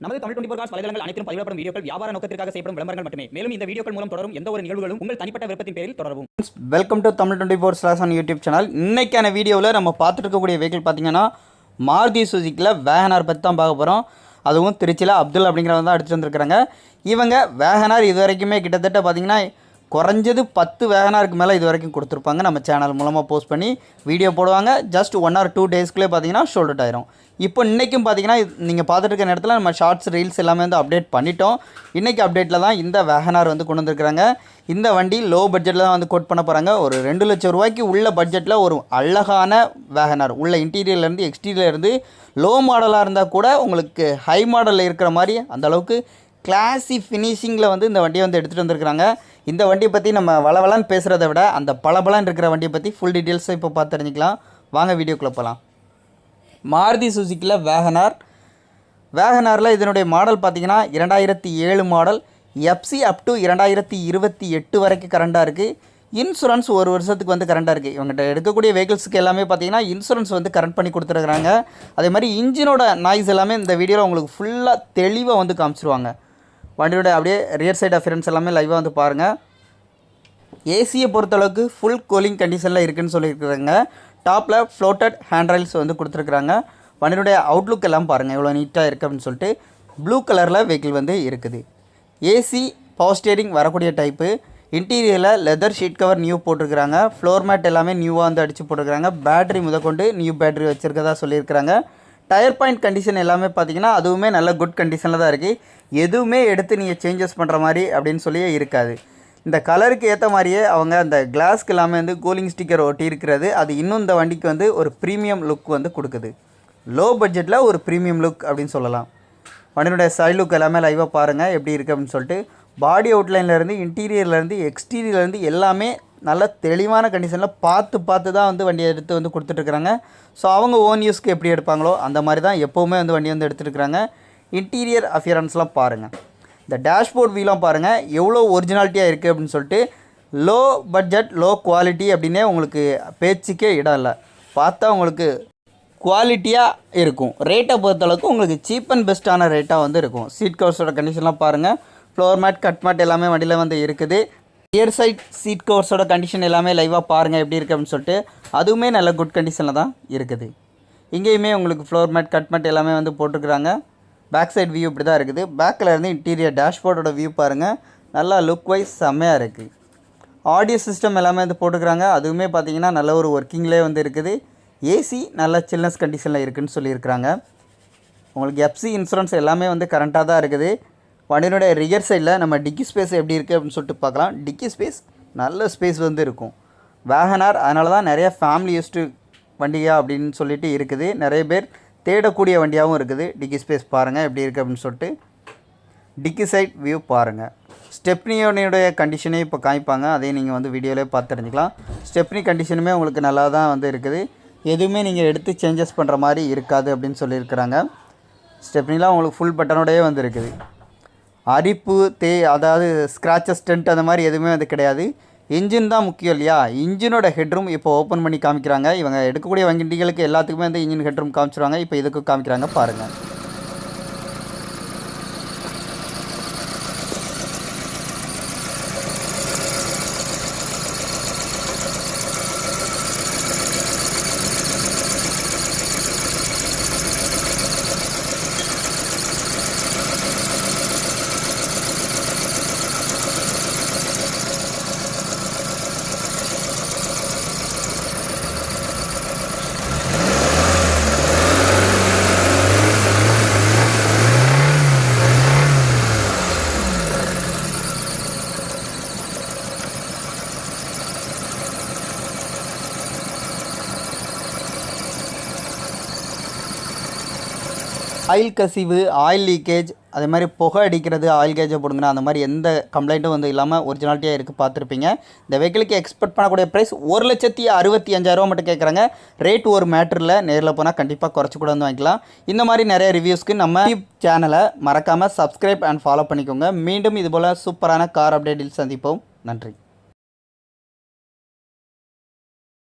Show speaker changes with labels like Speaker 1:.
Speaker 1: நமது Tamil twenty cos வலைதளங்கள் அனைத்தும் பதிவிடப்படும் வீடியோக்கள் வியாபார நோக்கத்திற்காக செய்யப்படும் விளம்பரங்கள் மட்டுமே. மேலும் இந்த வீடியோக்கள் மூலம் தொடரும் எந்த ஒரு நிகழ்வுகளும் உங்கள் தனிப்பட்ட விருப்பத்தின் பேரில் தொடரும்
Speaker 2: welcome to Tamil twenty four slash on YouTube channel இன்னைக்கான வீடியோவில் நம்ம பார்த்துட்டு இருக்கக்கூடிய வெஹிக்கிள் பார்த்தீங்கன்னா மாருதி சுசுக்கியில் வேகனார் பற்றி தான் பார்க்க போகிறோம் அதுவும் திருச்சியில் அப்துல் அப்படிங்கிறவங்க தான் அடிச்சு வந்திருக்கிறாங்க. இவங்க வேகனார் இது வரைக்குமே கிட்டத்தட்ட பார்த்தீங்கன்னா குறைஞ்சது பத்து வேகனாருக்கு மேலே இது வரைக்கும் கொடுத்துருப்பாங்க. நம்ம சேனல் மூலமாக போஸ்ட் பண்ணி வீடியோ போடுவாங்க. ஜஸ்ட் ஒன் ஆர் டூ டேஸ்க்குள்ளே பார்த்தீங்கன்னா ஷோல்டட் ஆயிரும். இப்போ இன்றைக்கும் பார்த்தீங்கன்னா நீங்கள் பார்த்துட்டு இருக்க நேரத்தில் நம்ம ஷார்ட்ஸ் ரீல்ஸ் எல்லாமே வந்து அப்டேட் பண்ணிட்டோம். இன்றைக்கி அப்டேட்டில் தான் இந்த வேகனார் வந்து கொண்டு வந்திருக்கிறாங்க. இந்த வண்டி லோ பட்ஜெட்டில் தான் வந்து கோட் பண்ண போகிறாங்க ஒரு ரெண்டு லட்சம் ரூபாய்க்கு உள்ள பட்ஜெட்டில் ஒரு அழகான வேகனார் உள்ள இன்டீரியர்லேருந்து எக்ஸ்டீரியர்லேருந்து லோ மாடலாக இருந்தால் கூட உங்களுக்கு ஹை மாடலில் இருக்கிற மாதிரி அந்தளவுக்கு கிளாசி ஃபினிஷிங்கில் வந்து இந்த வண்டியை வந்து எடுத்துகிட்டு வந்திருக்கிறாங்க. இந்த வண்டியை பற்றி நம்ம வளவலான்னு பேசுகிறத விட அந்த பளபளன்னு இருக்கிற வண்டியை பற்றி ஃபுல் டீட்டெயில்ஸை இப்போ பார்த்து தெரிஞ்சுக்கலாம். வாங்க வீடியோக்குள்ளே போகலாம் மாருதி சுசுக்கியில் வேகனார் வேகனாரில் இதனுடைய மாடல் பார்த்தீங்கன்னா இரண்டாயிரத்தி ஏழு மாடல் எஃப்சி அப் டு இரண்டாயிரத்தி இருபத்தி எட்டு வரைக்கும் கரண்டாக இருக்குது இன்சூரன்ஸ் ஒரு வருஷத்துக்கு வந்து கரண்டாக இருக்குது இவங்ககிட்ட எடுக்கக்கூடிய வெஹிக்கிள்ஸுக்கு எல்லாமே பார்த்தீங்கன்னா இன்சூரன்ஸ் வந்து கரண்ட் பண்ணி கொடுத்துருக்குறாங்க. அதே மாதிரி இன்ஜினோட நாய்ஸ் எல்லாமே இந்த வீடியோவில் உங்களுக்கு ஃபுல்லாக தெளிவாக வந்து காமிச்சிருவாங்க. வண்டியோட அப்படியே ரியர் சைடு அஃபியரன்ஸ் எல்லாமே லைவாக வந்து பாருங்கள் ஏசியை பொறுத்தளவுக்கு ஃபுல் கூலிங் கண்டிஷனில் இருக்குதுன்னு சொல்லியிருக்கிறாங்க. டாப்பில் ஃப்ளோட்டட் ஹேண்ட் ரைல்ஸ் வந்து கொடுத்துருக்குறாங்க. வண்டியுடைய அவுட்லுக் எல்லாம் பாருங்கள் எவ்வளோ நீட்டாக இருக்குது அப்படின்னு சொல்லிட்டு ப்ளூ கலரில் வெஹிக்கிள் வந்து இருக்குது. ஏசி பவர் ஸ்டியரிங் வரக்கூடிய டைப்பு இன்டீரியரில் லெதர் ஷீட் கவர் நியூ போட்டிருக்கிறாங்க. ஃப்ளோர் மேட் எல்லாமே நியூவாக வந்து அடித்து போட்டிருக்கிறாங்க. பேட்டரி முதற்கொண்டு நியூ பேட்டரி வச்சுருக்கதா சொல்லியிருக்கிறாங்க. டயர் பாயிண்ட் கண்டிஷன் எல்லாமே பார்த்தீங்கன்னா அதுவுமே நல்ல குட் கண்டிஷனில் தான் இருக்குது எதுவுமே எடுத்து நீங்கள் சேஞ்சஸ் பண்ணுற மாதிரி அப்படின்னு சொல்லியே இருக்காது. இந்த கலருக்கு ஏற்ற மாதிரியே அவங்க அந்த கிளாஸ்க்கு எல்லாமே வந்து கூலிங் ஸ்டிக்கர் ஒட்டி இருக்கிறது. அது இன்னும் இந்த வண்டிக்கு வந்து ஒரு ப்ரீமியம் லுக் வந்து கொடுக்குது. லோ பட்ஜெட்டில் ஒரு ப்ரீமியம் லுக் அப்படின்னு சொல்லலாம். வண்டியினுடைய சைட் லுக் எல்லாமே லைவாக பாருங்கள் எப்படி இருக்குது அப்படின்னு சொல்லிட்டு. பாடி அவுட்லைன்லேருந்து இன்டீரியர்லேருந்து எக்ஸ்டீரியர்லேருந்து எல்லாமே நல்ல தெளிவான கண்டிஷனில் பார்த்து பார்த்து தான் வந்து வண்டியை எடுத்து வந்து கொடுத்துட்ருக்குறாங்க. ஸோ அவங்க ஓன் யூஸ்க்கு எப்படி எடுப்பாங்களோ அந்த மாதிரி தான் எப்போவுமே வந்து வண்டி வந்து எடுத்துருக்குறாங்க இன்டீரியர் அஃபியரன்ஸ்லாம் பாருங்கள் இந்த டேஷ்போர்ட் வீலாம் பாருங்கள் எவ்வளோ ஒரிஜினாலிட்டியாக இருக்குது அப்படின்னு சொல்லிட்டு லோ பட்ஜெட் லோ குவாலிட்டி அப்படின்னே உங்களுக்கு பேச்சுக்கே இடம் இல்லை. பார்த்தா உங்களுக்கு குவாலிட்டியாக இருக்கும். ரேட்டை பொறுத்தளவுக்கு உங்களுக்கு சீப் அண்ட் பெஸ்ட்டான ரேட்டாக வந்து இருக்கும். சீட் கவர்ஸோட கண்டிஷன்லாம் பாருங்கள் ஃப்ளோர் மேட் கட் மேட் எல்லாமே வண்டியில் வந்து இருக்குது. ரியர் சைட் சீட் கவர்ஸோட கண்டிஷன் எல்லாமே லைவாக பாருங்கள் எப்படி இருக்குது அப்படின்னு சொல்லிட்டு அதுவுமே நல்ல குட் கண்டிஷனில் தான் இருக்குது. இங்கேயுமே உங்களுக்கு ஃப்ளோர் மேட் கட் மேட் எல்லாமே வந்து போட்டிருக்கிறாங்க. பேக் சைட் வியூ இப்படி தான் இருக்குது. பேக்கில் இருந்து இன்டீரியர் டேஷ்போர்டோட வியூ பாருங்கள் நல்லா லுக் வைஸ் செம்மையாக இருக்குது ஆடியோ சிஸ்டம் எல்லாமே வந்து போட்டுக்கிறாங்க அதுவுமே பார்த்தீங்கன்னா நல்ல ஒரு ஒர்க்கிங்லேயே வந்து இருக்குது. ஏசி நல்ல சில்னஸ் கண்டிஷனில் இருக்குதுன்னு சொல்லியிருக்கிறாங்க. உங்களுக்கு எஃப்சி இன்சூரன்ஸ் எல்லாமே வந்து கரண்ட்டாக தான் இருக்குது. வண்டியினுடைய ரியர் சைடில் நம்ம டிக்கி ஸ்பேஸ் எப்படி இருக்குது அப்படின்னு சொல்லிட்டு பார்க்கலாம். டிக்கி ஸ்பேஸ் நல்ல ஸ்பேஸ் வந்து இருக்கும். வேகனார் அதனால தான் நிறைய ஃபேமிலி யூஸ்டு வண்டியாக அப்படின்னு சொல்லிட்டு இருக்குது. நிறைய பேர் தேடக்கூடிய வண்டியாகவும் இருக்குது. டிக்கி ஸ்பேஸ் பாருங்கள் எப்படி இருக்குது அப்படின்னு சொல்லிட்டு. டிக்கி சைட் வியூ பாருங்கள் ஸ்டெப்னியோடைய கண்டிஷனே இப்போ காமிப்பாங்க. அதையும் நீங்கள் வந்து வீடியோவிலே பார்த்து தெரிஞ்சுக்கலாம். ஸ்டெப்னி கண்டிஷனுமே உங்களுக்கு நல்லா தான் வந்து இருக்குது. எதுவுமே நீங்கள் எடுத்து சேஞ்சஸ் பண்ணுற மாதிரி இருக்காது அப்படின்னு சொல்லியிருக்கிறாங்க. ஸ்டெப்னிலாம் உங்களுக்கு ஃபுல் பட்டனோடையே வந்து இருக்குது அரிப்பு தே அதாவது ஸ்க்ராச்சஸ் ஸ்டென்ட் அந்த மாதிரி எதுவுமே வந்து கிடையாது. இன்ஜின் தான் முக்கியம் இல்லையா? இன்ஜினோட ஹெட்ரூம் இப்போ ஓப்பன் பண்ணி காமிக்கிறாங்க. இவங்க எடுக்கக்கூடிய வண்டிகளுக்கு எல்லாத்துக்குமே வந்து இன்ஜின் ஹெட்ரூம் காமிச்சிருவாங்க. இப்போ இதுக்கு காமிக்கிறாங்க. பாருங்கள் ஆயில் கசிவு ஆயில் லீக்கேஜ் அதே மாதிரி புகை அடிக்கிறது ஆயில் கேஜை போடுங்கன்னா அந்த மாதிரி எந்த கம்ப்ளைண்ட்டும் வந்து இல்லாமல் ஒரிஜினாலிட்டியாக இருக்குது பார்த்துருப்பீங்க. இந்த வெஹிக்கிளுக்கு எக்ஸ்பெக்ட் பண்ணக்கூடிய ப்ரைஸ் ஒரு லட்சத்தி அறுபத்தி அஞ்சாயிரரூவா மட்டும் கேட்குறாங்க ரேட் ஒரு மேட்டரில் நேரில் போனால் கண்டிப்பாக குறைச்சி கூட வந்து வாங்கிக்கலாம். இந்த மாதிரி நிறைய ரிவ்யூஸ்க்கு நம்ம சேனலை மறக்காமல் சப்ஸ்கிரைப் அண்ட் ஃபாலோ பண்ணிக்கோங்க. மீண்டும் இதுபோல் சூப்பரான கார் அப்டேட்டில் சந்திப்போம். நன்றி.